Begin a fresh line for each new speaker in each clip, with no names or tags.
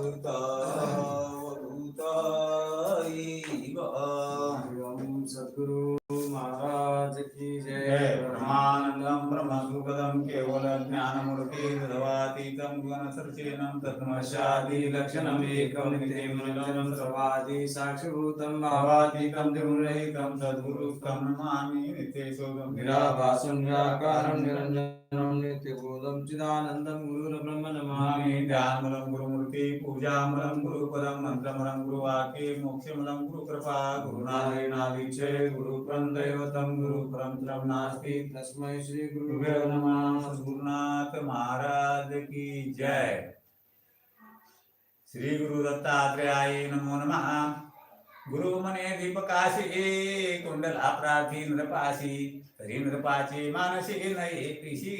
그다. तदवातीतं गुणसर्चेनं
लक्षणमेकं सर्वादि साक्षिभूतं भावातीतं त्रिगुणरहितं
सद्गुरुस्थं नमामि नित्यशोकं
निराभासं निराकारं निरञ्जनं नित्यबोधं चिदानन्दं गुरुर्ब्रह्म
नमामि ध्यानमलं गुरुमूर्ति पूजामलं गुरुपदं मन्त्रमलं गुरुवाक्ये मोक्षमलं गुरुकृपा गुरुनारायणादिचे दैवतं नास्ति
तस्मै श्री
गुरुभ्यो नमः सद्गुरुनाथ महाराज की जय श्री गुरु दत्तात्रेयाय नमो नमः। गुरु मने दीपकाशी कुंडला प्रार्थी नृपाशी तरी नृपाची मानसी नये पिशी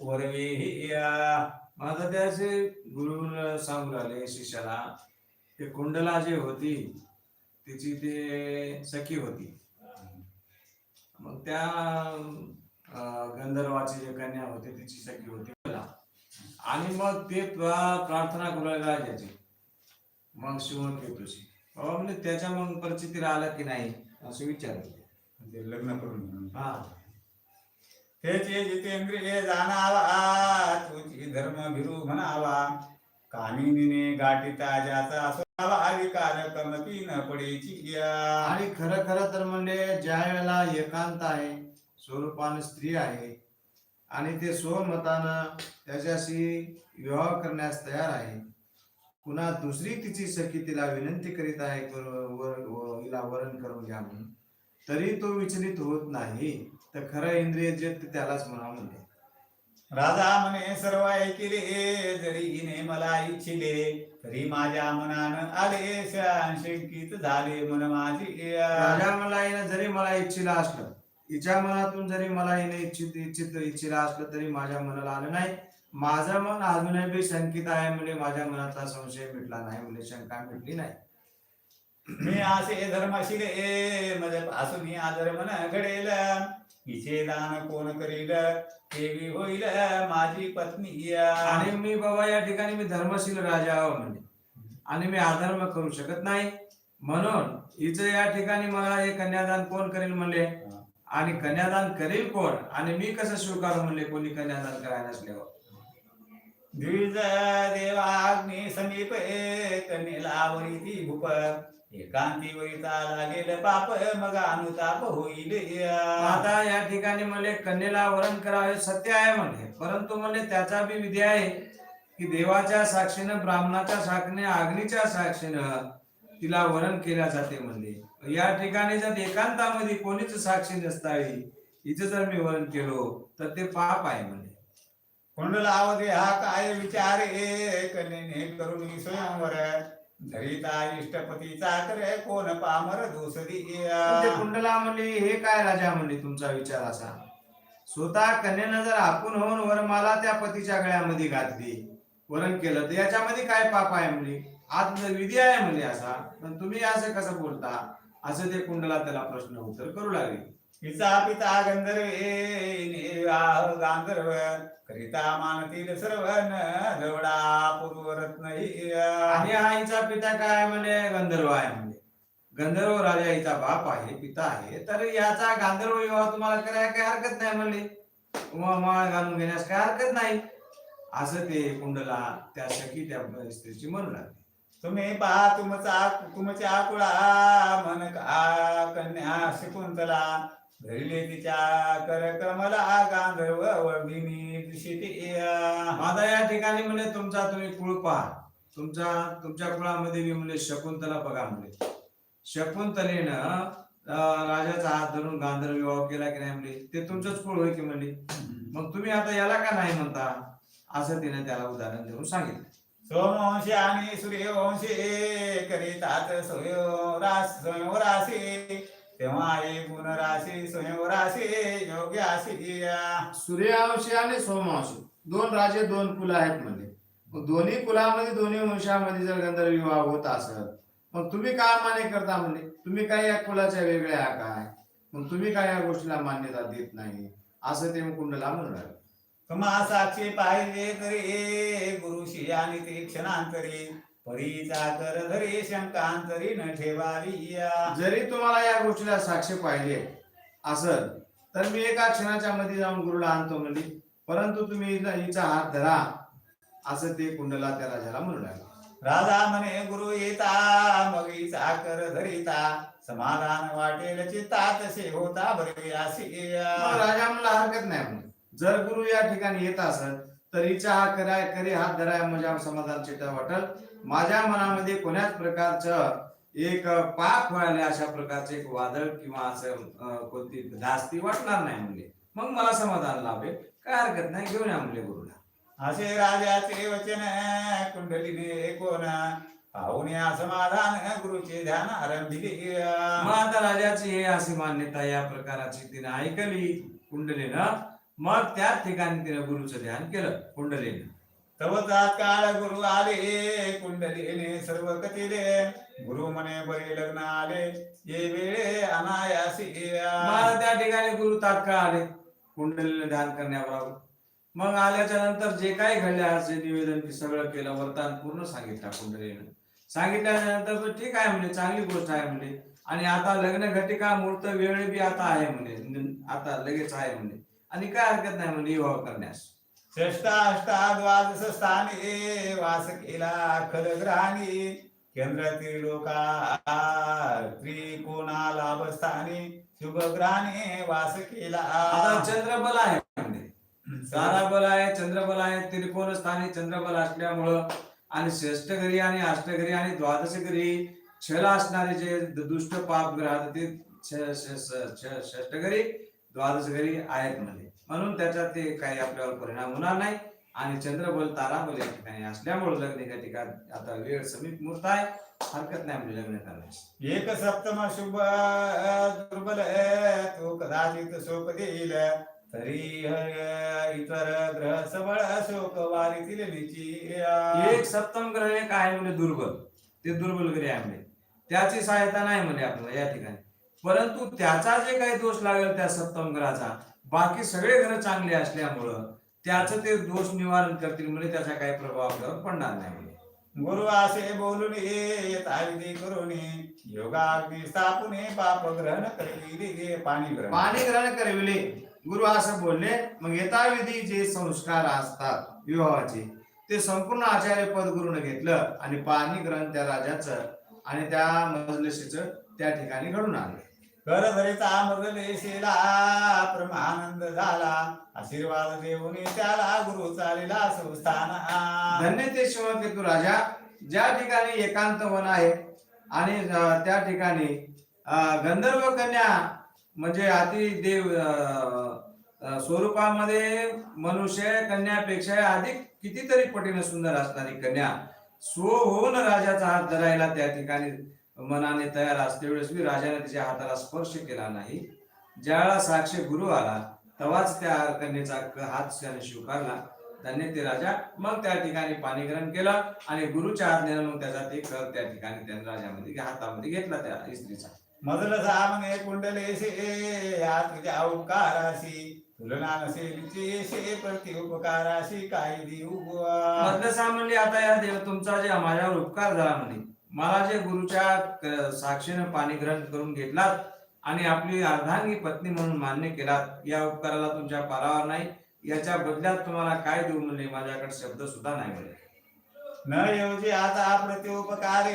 वरवे
आता त्याचे गुरु सांगू आले शिष्याला ते कुंडला जे होती तिची ते सखी होती. मग त्या गंधर्वाची जे कन्या होती तिची सखी होती. आणि मग ते प्रा- प्रार्थना करू लागले राजाची मग शिवकेतूची बाबा म्हणजे त्याच्या मग परिस्थितीला आला की नाही? असं विचारलं.
म्हणजे लग्न करून
हा.
त्याचे जितेंद्रिय जाणावा तुझी धर्म भिरू म्हणावा. कामिनीने गाठीता ज्याचा स्वभाव विकार कमती न पडेची या.
आणि खरं खरं तर म्हणजे ज्या वेळेला एकांत आहे स्वरूपानं स्त्री आहे आणि ते स्वमतानं त्याच्याशी विवाह करण्यास तयार आहे पुन्हा दुसरी तिची सखी तिला विनंती करीत आहे हिला वरण करून घ्या म्हणून. तरी तो विचलित होत नाही. तर खरं इंद्रिय जे त्यालाच म्हणा म्हणते
राजा म्हणे सर्व ऐकिले जरी हिने मला इच्छिले तरी माझ्या मनानं आले शंकित झाले मन माझी.
राजा मला जरी मला इच्छिला असलं हिच्या मनातून जरी मला हिने इच्छित इच्छित इच्छिला असलं तरी माझ्या मनाला आलं नाही. माझं मन अजूनही बी शंकित आहे म्हणजे माझ्या मनातला संशय मिटला नाही म्हणजे शंका मिटली नाही.
मी असे धर्मशिले मजपासून आदर मन घडेल. हिचे दान कोण करील? देवी होईल माझी पत्नी.
आणि मी बाबा या ठिकाणी मी धर्मशील राजा आहो म्हणजे आणि मी अधर्म करू शकत नाही. म्हणून हिचं या ठिकाणी मला हे कन्यादान कोण करेल म्हणले? आणि कन्यादान करेल कोण? आणि मी कसं स्वीकारू म्हणले कोणी कन्यादान करायला नसल्यावर?
द्विज देवाग्नी समीप कन्येला वरिती भूप. एकांती वरिता लागेल पाप मग अनुताप होईल.
आता या ठिकाणी म्हणले कन्येला वरण करावे सत्य आहे म्हणले. परंतु म्हणले त्याचा बी विधी आहे की देवाच्या साक्षीनं ब्राह्मणाच्या साक्षीने अग्नीच्या साक्षीनं तिला वरण केल्या जाते म्हणले. या ठिकाणी जर एकांतामध्ये कोणीच साक्षी नसतावी हिचं जर मी वरण केलो तर ते पाप आहे म्हणले
कुंडलावधी हा काय विचारे कन्येने करुणी स्वयंवर. धरिता इष्टपतीचा करे कोण पामर दोसरी
कुंडला म्हणले हे काय राजा म्हणले तुमचा विचार असा? स्वतः कन्येनं जर आपण होऊन वरमाला त्या पतीच्या गळ्यामध्ये घातली वरण केलं तर याच्यामध्ये काय पाप आहे म्हणले आज विधी आहे म्हणले असा. पण तुम्ही असं कसं बोलता? असं ते कुंडला त्याला प्रश्न उत्तर करू लागले.
हिचा पिता गंधर्वे गांधर्व करिता मानतील सर्व न जवडा पूर्वरत्न
आणि हा हिचा पिता काय म्हणे? गंधर्व आहे म्हणजे गंधर्व राजा हिचा बाप आहे पिता आहे. तर याचा गांधर्व विवाह तुम्हाला करायला काही हरकत नाही म्हणले. माळ घालून घेण्यास काही हरकत नाही. असं ते कुंडला त्या सखी त्या स्त्रीची म्हणू लागले.
तुम्ही पहा तुमचा तुमच्या कुळा मन का कन्या शकुंतला. धरिले तिच्या कर कमला गांधर्व वर्धिनी
माझा या. ठिकाणी म्हणजे तुमचा तुम्ही कुळ पहा. तुमचा तुमच्या कुळामध्ये मी म्हणजे शकुंतला बघा म्हणजे शकुंतलेनं राजाचा हात धरून गांधर्व विवाह केला की नाही म्हणजे ते तुमचंच कुळ होय की म्हणले मग तुम्ही आता याला का नाही म्हणता? असं तिने त्याला उदाहरण देऊन सांगितलं.
सोमवंशी आणि सूर्यवंशी करीतात स्वयंरास स्वयंवराशी तेव्हा एक गुणराशी स्वयंवराशी योग्याशी
सूर्यवंशी आणि सोमवंशी. दोन राजे दोन कुल आहेत म्हणजे मग दोन्ही कुलामध्ये दोन्ही वंशामध्ये जर गंधर्व विवाह होत असत मग तुम्ही काय मान्य करता म्हणजे तुम्ही काय या कुलाच्या वेगळ्या काय? मग तुम्ही काय या गोष्टीला मान्यता देत नाही? असं ते कुंडला म्हणून राहिले.
साक्षी पाहिजे तरी गुरुशी आणि ते क्षणांतरी. परीचा कर धरे शंकांतरी न ठेवावी.
जरी तुम्हाला या गोष्टीला साक्ष पाहिजे असल तर मी एका क्षणाच्या मध्ये जाऊन गुरुला आणतो म्हणजे. परंतु तुम्ही हिचा हात धरा असं ते कुंडला त्या राजाला म्हणू लागले
राजा म्हणे गुरु येता मग हिचा कर धरिता. समाधान वाटेल चित्ता तसे होता बरे असे
राजा म्हणला हरकत नाही जर गुरु या ठिकाणी येत असेल तर हिचा हा कराय करी हात धराय म्हणजे समाधान चित्त वाटल. माझ्या मनामध्ये कोण्याच प्रकारचं एक पाप व्हायला अशा प्रकारचे एक वादळ किंवा असं कोणती धास्ती वाटणार नाही म्हणजे मग मला समाधान लाभेल. काय हरकत नाही घेऊन या म्हणले गुरुला.
असे राजाचे वचन कुंडलीने कोण पाहुणे समाधान गुरुचे ध्यान आरंभिले
मग आता राजाची हे अशी मान्यता या प्रकाराची तिने ऐकली. कुंडलीनं मग त्याच ठिकाणी तिने गुरुचं ध्यान केलं कुंडलीनं.
तव तात्काळ गुरु आले कुंडलीने सर्व कथिले गुरु म्हणे बरे लग्न आले ये वेळे अनायासी
त्या ठिकाणी गुरु तात्काळ आले कुंडलीनं ध्यान करण्याबरोबर मग आल्याच्यानंतर जे काही घडले आज जे निवेदन ते सगळं केलं वर्तमान पूर्ण सांगितलं कुंडलीनं. सांगितल्याच्या नंतर तो ठीक आहे म्हणजे चांगली गोष्ट आहे म्हणजे आणि आता लग्न घटिका मुहूर्त वेळ बी आता आहे म्हणे न- आता लगेच आहे म्हणे. आणि काय हरकत नाही म्हणजे विवाह करण्यास.
षष्टाष्टा द्वादश स्थानी वास केला खलग्रहाणी केंद्रातील लोका त्रिकोणा लाभस्थानी शुभग्रहाने वास केला.
आता चंद्रबल आहे म्हणजे. ताराबल आहे चंद्रबल आहे त्रिकोण स्थानी चंद्रबल असल्यामुळं आणि श्रेष्ठ घरी आणि अष्टघरी आणि द्वादश घरी छल असणारे जे दुष्ट पाप ग्रह ते षष्ठ घरी द्वादश घरी आहेत मध्ये. म्हणून त्याच्यात ते काही आपल्यावर परिणाम होणार नाही. आणि चंद्रबल ताराबल या ठिकाणी असल्यामुळे लग्न या ठिकाणी आता वेळ समीप मुहूर्त आहे. हरकत नाही म्हणजे लग्न करण्यास
एक सप्तम शुभ दुर्बल तो कदाचित शोक देईल. तरी इतर ग्रह सबळ शोक वारीतील
एक सप्तम ग्रह एक आहे म्हणजे दुर्बल. ते दुर्बल ग्रह आहे म्हणजे. त्याची सहायता नाही म्हणजे आपल्याला या ठिकाणी. परंतु त्याचा जे काही दोष लागेल त्या सप्तम ग्रहाचा बाकी सगळे ग्रह चांगले असल्यामुळं त्याचं ते दोष निवारण करतील म्हणजे त्याचा काही प्रभाव आपल्यावर पडणार नाही म्हणजे
गुरु असे बोलून येता विधी करून योगाग्नी स्थापुने पाप ग्रहण करविले पाणी ग्रहण.
पाणी ग्रहण करविले गुरु असं बोलले मग यथाविधी जे संस्कार असतात विवाहाचे ते संपूर्ण आचार्य पद गुरुनं घेतलं आणि पाणी ग्रहण त्या राजाचं आणि त्या मजलिशीचं त्या ठिकाणी घडून आले
कर धरिता मजलेशीला परमानंद झाला. आशीर्वाद देऊन त्याला गुरु चालेला संस्थान.
धन्य ते शिवकेतू राजा. ज्या ठिकाणी एकांत वन आहे आणि त्या ठिकाणी गंधर्व कन्या म्हणजे अति देव स्वरूपामध्ये मनुष्य कन्यापेक्षा अधिक कितीतरी पटीने सुंदर असणारी कन्या स्व होऊन राजाचा हात धरायला त्या ठिकाणी मनाने तयार असते वेळेस मी राजाने तिच्या हाताला स्पर्श केला नाही. ज्यावेळा साक्षी गुरु आला तेव्हाच त्या कन्येचा हात त्याने स्वीकारला. धन्य ते राजा मग त्या ठिकाणी पाणी ग्रहण केलं आणि गुरुच्या आज्ञेनं मग त्याचा ते कर त्या ठिकाणी त्याने राजामध्ये हातामध्ये घेतला त्या स्त्रीचा
मजल सामने कुंडलेशे तुझ्या उपकाराशी उपकाराशी काही देऊ
मधलं आता या देव तुमचा जे माझ्यावर उपकार झाला म्हणे मला जे गुरुच्या साक्षीनं पाणी ग्रहण करून घेतलात आणि आपली अर्धांगी पत्नी म्हणून मान्य केलात. या उपकाराला तुमच्या पारावर नाही याच्या बदल्यात तुम्हाला काय देऊ म्हणले? माझ्याकडे शब्द सुद्धा नाही म्हणले.
न योजी आता प्रति उपकारे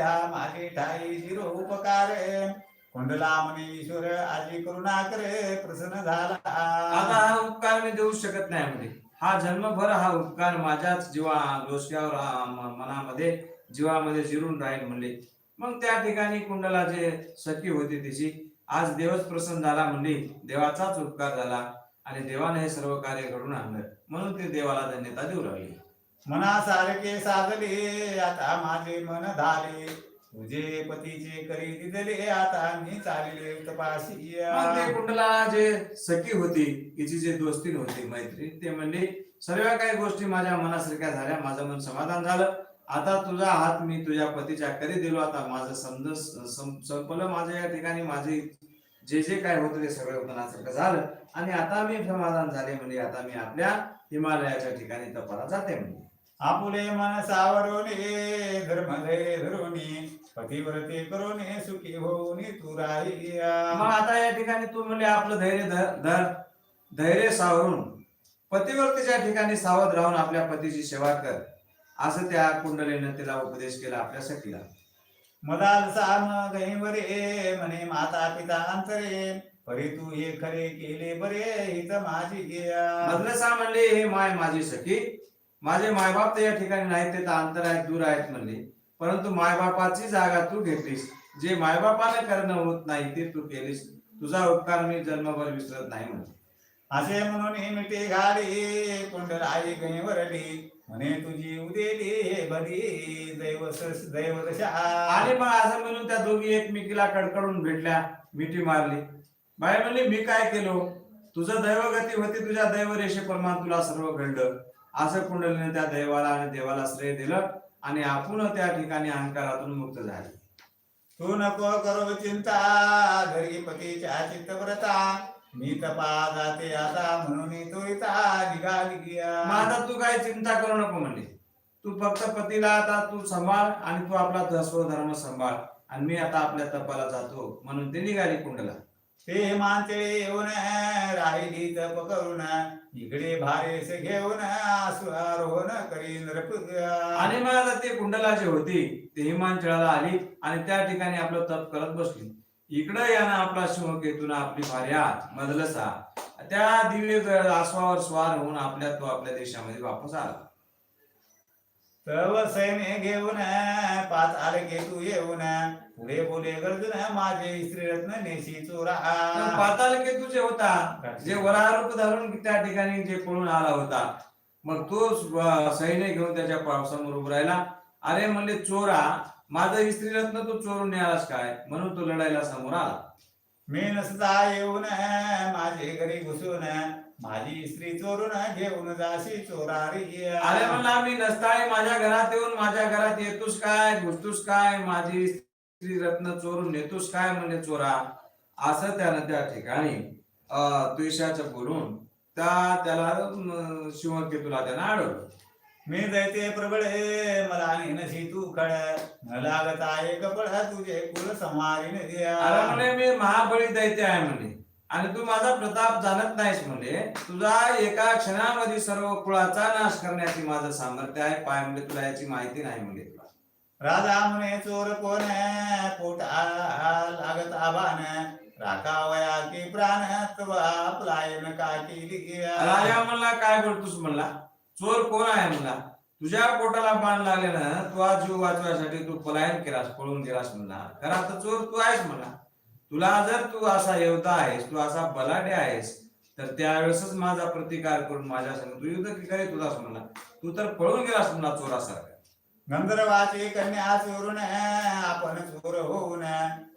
हा माझे ठाई शिरो उपकारे. कुंडला म्हणे ईश्वर आजी करुणा करे प्रसन्न
आता
झाला
हा उपकार मी देऊ शकत नाही म्हणजे हा जन्मभर हा उपकार माझ्याच जीवा डोसक्यावर म- मनामध्ये जीवामध्ये जिरून राहील म्हणले. मग त्या ठिकाणी कुंडला जे सखी होती तिची आज देवच प्रसन्न झाला म्हणली. देवाचाच उपकार झाला आणि देवाने हे सर्व कार्य घडून आणलं. म्हणून ते देवाला धन्यता देऊ लागली.
मनासारखे साधले आता माझे मन झाले तुझे पतीचे करी दिदले आता मी चालले तपाशी
मग ते कुंडला जे सखी होती हिची जे दोस्तीन होती मैत्री ते म्हणले सर्व काही गोष्टी माझ्या मनासारख्या झाल्या माझं मन समाधान झालं. आता तुझा हात मी तुझ्या पतीच्या करी दिलो? आता माझं समज संपलं माझ्या या ठिकाणी. माझे जे जे काय होतं ते सगळं मनासारखं झालं. आणि आता मी समाधान झाले म्हणजे आता मी आपल्या हिमालयाच्या ठिकाणी तपाला जाते म्हणजे
आपुले मन सावरोने धर्म धैर्य धरोनी पतिव्रते करोने सुखी होऊनी तू राही
मग आता या ठिकाणी तू म्हणले आपलं धैर्य धर धर धैर्य सावरून पतिव्रतेच्या ठिकाणी सावध राहून आपल्या पतीची सेवा कर. असं त्या कुंडलीनं तिला उपदेश केला आपल्या सखीला
मदाल साम गैवरे म्हणे माता पिता अंतरे परी तू हे खरे केले बरे हित माझी गिया.
मधलसा म्हणले हे माय माझी सखी. माझे मायबाप तर या ठिकाणी नाहीत ते तर अंतर आहेत दूर आहेत म्हणले. परंतु मायबापाची जागा तू घेतलीस. जे मायबापाने करणं होत नाही ते तू केलीस. तुझा उपकार मी जन्मभर विसरत नाही म्हणजे
असे म्हणून मिटे घाली कुंडलाई गैवरली म्हणे तुझी उदेली बरी दैव दैव दशा
आणि मग असं म्हणून त्या दोघी एकमेकीला कडकडून भेटल्या मिठी मारली. बाई म्हणली मी काय केलो? तुझं दैवगती होती तुझ्या दैवरेषे प्रमाण तुला सर्व घडलं. असं कुंडलीने त्या दैवाला आणि देवाला श्रेय दिलं आणि आपण त्या ठिकाणी अहंकारातून मुक्त झाले.
तू नको करो चिंता धरी पतीच्या चित्तव्रता. मी तपा जाते आता म्हणून तो इता निघाली गिया
आता तू काय चिंता करू नको म्हणले तू फक्त पतीला आता तू सांभाळ आणि तू आपला धर्म सांभाळ. आणि मी आता आपल्या तपाला जातो म्हणून ते निघाली कुंडला.
ते मानते येऊन राहिली तप करून. इकडे भारेस घेऊन आसू आरोहण करी नरप
आणि आता ते कुंडला जे होती ते हिमांचळाला आली आणि त्या ठिकाणी आपलं तप करत बसली. इकडं यानं आपला शिवकेतून आपली भार्या मदलसा. त्या दिव्य आसवावर स्वार होऊन आपल्या तो आपल्या देशामध्ये वापस आला.
तव सैन्य घेऊन पाच आले के तू येऊन पुढे बोले गर्जन माझे श्रीरत्न नेशी चोरा.
पाताल केतू जे होता. जे वरारूप धरून त्या ठिकाणी जे पळून आला होता. मग तो सैन्य घेऊन त्याच्या पावसामोर उभं राहिला. अरे म्हणले चोरा माझं स्त्रीरत्न तू चोरून आलास काय? म्हणून तो लढायला समोर आला.
मी नसता येऊन माझे घरी घुसून माझी स्त्री चोरून घेऊन जाशी चोरारी
अरे म्हणला मी नसताय माझ्या घरात येऊन माझ्या घरात येतोस काय? घुसतोस काय? माझी स्त्री रत्न चोरून नेतोस काय म्हणले चोरा? असं त्यानं त्या ठिकाणी अं, द्वेषाचं बोलून त्या त्याला शिवकेतूला त्यानं अडवलं
मी दैते प्रबळे मला नेनशी तू न लागत आहे कपड तुझे कुल समारीन
अरे म्हणे मी महाबळी दैत्य आहे म्हणे. आणि तू माझा प्रताप जाणत नाहीस म्हणे. तुझा एका क्षणामध्ये सर्व कुळाचा नाश करण्याची माझं सामर्थ्य आहे. पाय म्हणजे तुला याची माहिती नाही म्हणजे तुला.
राजा म्हणे चोर कोण पोटा लागत आबान राखावया की प्राण तवा पलायन का केली?
राजा म्हणला काय बोलतोस म्हणला? चोर कोण आहे म्हणला तुझ्या पोटाला बाण लागले ना तू आज जीव वाचवायसाठी तू पलायन केलास पळून गेलास म्हणला खरा तर चोर तू आहेस म्हणला तुला जर तू असा योद्धा आहेस तू असा बलाढ्य आहेस तर त्यावेळेसच माझा प्रतिकार करून माझ्या संग तू युद्ध की करीत होतास म्हणला तू तर पळून गेलास म्हणला चोरासारखा.
गंधर्वाची कन्या चोरून आपण चोर होऊन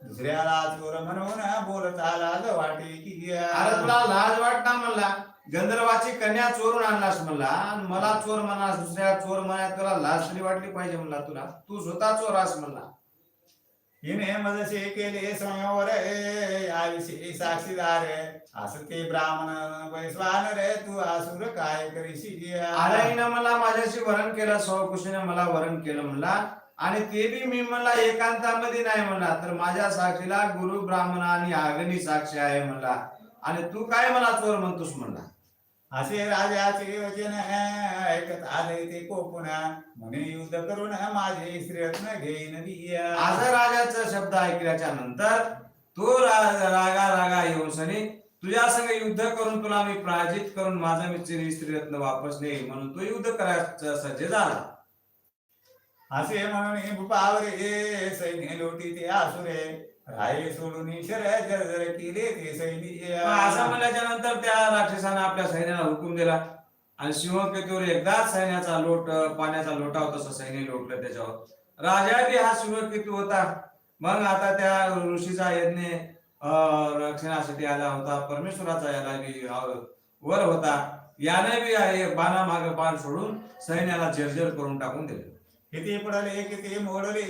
दुसऱ्याला चोर म्हणून बोलता लाज वाटे की
अरे तुला लाज वाटना म्हणला. गंधर्वाची कन्या चोरून आणलास म्हणला आणि मला चोर म्हणा दुसऱ्या चोर म्हणा तुला लाज तरी वाटली पाहिजे म्हणला तुला. तू स्वतः चोर आहेस म्हणला.
हिने मजसे केले संयवर याविषयी साक्षीदार असं ते ब्राह्मण वैश्वान रे तू असुर काय करीशी?
हिनं मला माझ्याशी वरण केलं स्वकुशीने मला वरण केलं म्हणला. आणि ते बी मी म्हणला एकांतामध्ये नाही म्हणला तर माझ्या साक्षीला गुरु ब्राह्मण आणि अग्नी साक्षी आहे म्हणला. आणि तू काय मला चोर म्हणतोस म्हणला?
असे राजाचे वचन ऐकत आले ते कोपून म्हणे युद्ध करून माझे श्रीरत्न घेईन.
आज राजाचा शब्द ऐकल्याच्या नंतर तो रागा रागा येऊन सनी तुझ्या संग युद्ध करून तुला मी पराजित करून माझा मी स्त्रीरत्न वापस नेईल म्हणून तो युद्ध करायचा सज्ज झाला.
असे म्हणून भूपावरे सैन्य लोटी ते आसुरे. राये सोडून जर केले ते
असं म्हणल्याच्या नंतर त्या राक्षसाने आपल्या सैन्याला हुकूम दिला. आणि सिंहकेतूवर एकदाच सैन्याचा लोट पाण्याचा लोटा होता सैन्य लोटलं त्याच्यावर. राजा बी हा सिंहकेतू होता. मग आता त्या ऋषीचा यज्ञ रक्षणासाठी आला होता. परमेश्वराचा याला बी वर होता. याने बी आहे बाणा माग बाण सोडून सैन्याला जर्जर करून टाकून दिले.
किती पडले किती मोडले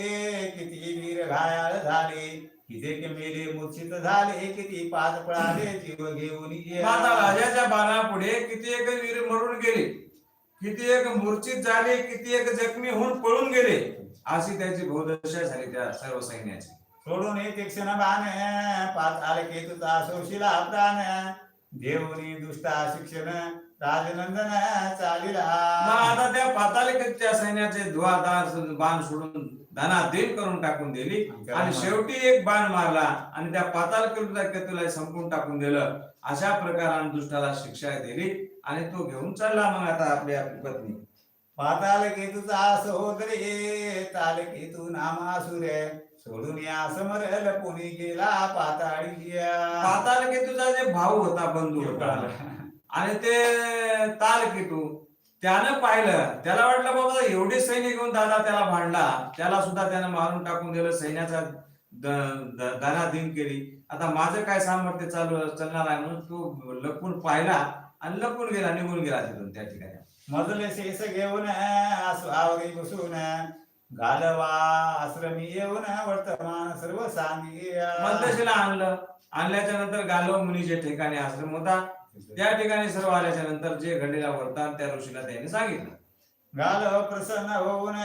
किती वीर घायाळ झाले. किती के मेले मूर्छित झाले किती पाच पळाले जीव घेऊन
आता राजाच्या बाणा पुढे किती एक वीर मरून गेले. किती एक मूर्छित झाले किती एक जखमी होऊन पळून गेले. अशी त्याची बहुदशा झाली त्या सर्व सैन्याची.
सोडून एक क्षण बाण पाच आले केतुचा सोशिला प्राण देवनी दुष्टा शिक्षण राजनंदन चालिला.
मग आता त्या पातालिकेच्या सैन्याचे धुवाधार बाण सोडून धनाधीन करून टाकून दिली. आणि शेवटी एक बाण मारला आणि त्या पाताल केतुला संपून टाकून दिलं. अशा प्रकाराने दुष्टाला शिक्षा दिली आणि तो घेऊन चालला मग आता आपली आपली पत्नी.
पाताल केतुचा सहोदरे ताल केतू नामासुर सोडून या समरल पुणी गेला पाताळी
पाताल केतूचा जे भाऊ होता बंधू होता. आणि ते ताल केतू त्यानं पाहिलं. त्याला वाटलं बाबा एवढे सैन्य घेऊन दादा त्याला भांडला. त्याला सुद्धा त्यानं मारून टाकून दिलं सैन्याचा दनादीन केली. आता माझं काय सामर्थ्य चालू चालणार आहे म्हणून तो लपून पाहिला आणि लपून गेला निघून गेला तिथून त्या ठिकाणी.
मजले शेष घेऊन आसवावरी बसून घालवा आश्रमी येऊन वर्तमान सर्व सांगी
मद्दशीला आणलं. आणल्याच्या नंतर गालव मुनीच्या ठिकाणी आश्रम होता. त्या ठिकाणी सर्व आल्याच्यानंतर जे घडलेला वर्तान त्या ऋषीला त्यांनी सांगितलं.
घालव प्रसन्न होऊन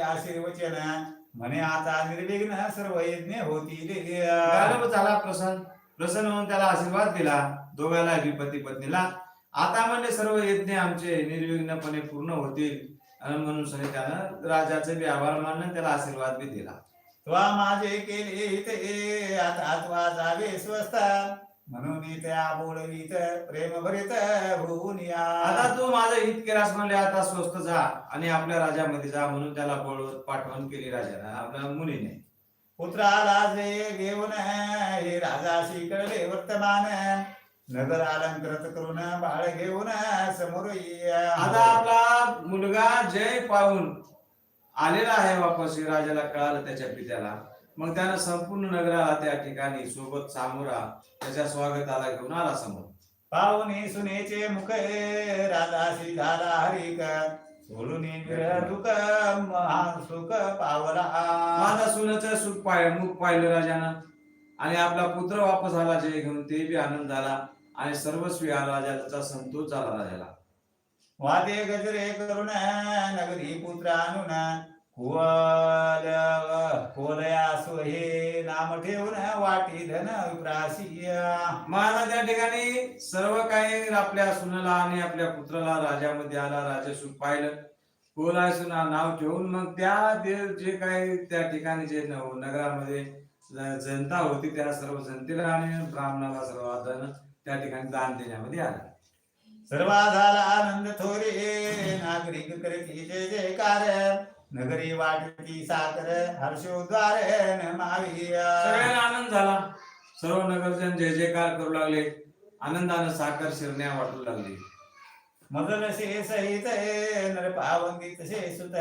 आशीर्वचन. म्हणे आता निर्विघ्न सर्व यज्ञ होतील.
गालव झाला प्रसन्न प्रसन्न होऊन त्याला आशीर्वाद दिला. दोघांना पती पत्नीला. आता म्हणजे सर्व यज्ञ आमचे निर्विघ्नपणे पूर्ण होतील. आणि म्हणून त्यानं राजाचे बी आभार मानलं त्याला आशीर्वाद बी दिला.
त्वा माझे केले स्वस्त. म्हणून त्या बोलवीत प्रेम भरित होऊन या
आता तू माझं हित केलास म्हणले आता स्वस्त जा आणि आपल्या राजामध्ये जा म्हणून त्याला बोलवत पाठवण केली राजाला आपल्या मुलीने
पुत्राला जे घेऊन हे राजाशी कळले वर्तमान. नगर अलंकृत करून बाळ घेऊन समोर.
आता आपला मुलगा जय पाहून आलेला आहे वापस राजाला कळालं त्याच्या पित्याला. मग त्यानं संपूर्ण नगराला त्या ठिकाणी सोबत सामोरा त्याच्या स्वागताला घेऊन आला समोर.
पाहुणे सुनेचे मुख झाला हरिक सोडून विरह दुःख महान सुख पावला.
माझा सुनाचं सुख पाय मुख पाहिलं राजानं. आणि आपला पुत्र वापस आला जय घेऊन ते बी आनंद झाला आणि सर्वस्वी राजाचा संतोष झाला राजाला.
वादे गजरे करून नगरी पुत्र आणून असो हे नाम ठेवून वाटी धन विप्रासी
त्या ठिकाणी सर्व काही आपल्या सुनाला आणि आपल्या पुत्राला राजामध्ये आला राजा सुख पाहिलं. कोलाय सुना नाव ठेवून मग त्या जे काही त्या ठिकाणी जे नगरामध्ये जनता होती त्या सर्व जनतेला आणि ब्राह्मणाला सर्व धन त्या ठिकाणी दान देण्यामध्ये आला.
सर्वा आनंद थोरे नागरिक करती जय जयकार नगरी वाटती साकर हर्षोद्वार
सगळ्यांना आनंद झाला. सर्व नगरजन जय जयकार करू लागले. आनंदानं साखर शिरण्या वाटू लागली.
मदन से सहित नर पावंगी तसे सुत.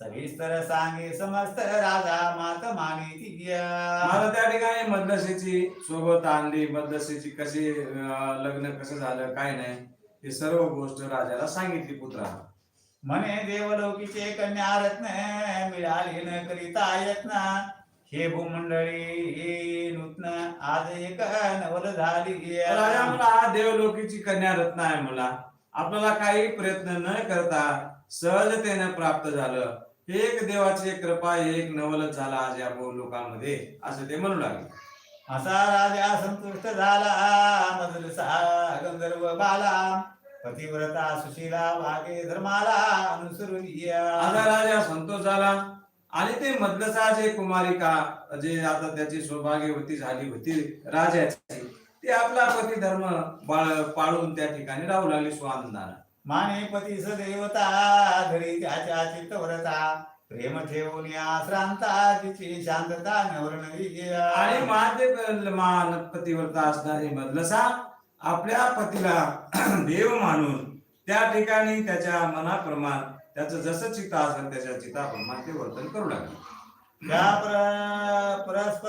सविस्तर सांगे समस्त राजा मात मानिती
मला त्या ठिकाणी मद्दशेची सोबत आणली. मद्दशेची कशी अं, लग्न कसं झालं काय नाही हे सर्व गोष्ट राजाला सांगितली पुत्राला.
म्हणे देवलोकीचे कन्या रत्न मिळाली न करिता यत्न. हे भूमंडळी नूतन आज एक नवल झाली.
मला देवलोकीची कन्या रत्न आहे मला. आपल्याला काही प्रयत्न न करता सहजतेने प्राप्त झालं. एक देवाची कृपा एक नवलच झाला आज या बहु लोकांमध्ये असं ते म्हणू लागले.
असा राजा संतुष्ट झाला. गंधर्व बाला. पतिव्रता सुशीला वागे धर्माला अनुसरून
आता राजा संतोष झाला आणि ते मदलसा जे कुमारिका जे आता त्याची सौभाग्यवती झाली होती राजाची ती आपला पती धर्म पाळून त्या ठिकाणी राहू लागली स्वानंदानं
माने पती सदैवता धरी त्याच्या चित्तव्रता प्रेम ठेवून या श्रांता तिची शांतता नवर्ण
आणि माते मान पतिव्रता असणारी मदलसा आपल्या पतीला देव मानून त्या ठिकाणी त्याच्या मनाप्रमाण त्याचं जसं चित्त असेल त्याच्या चित्ताप्रमाण ते वर्तन करू लागले.
त्या परस्पर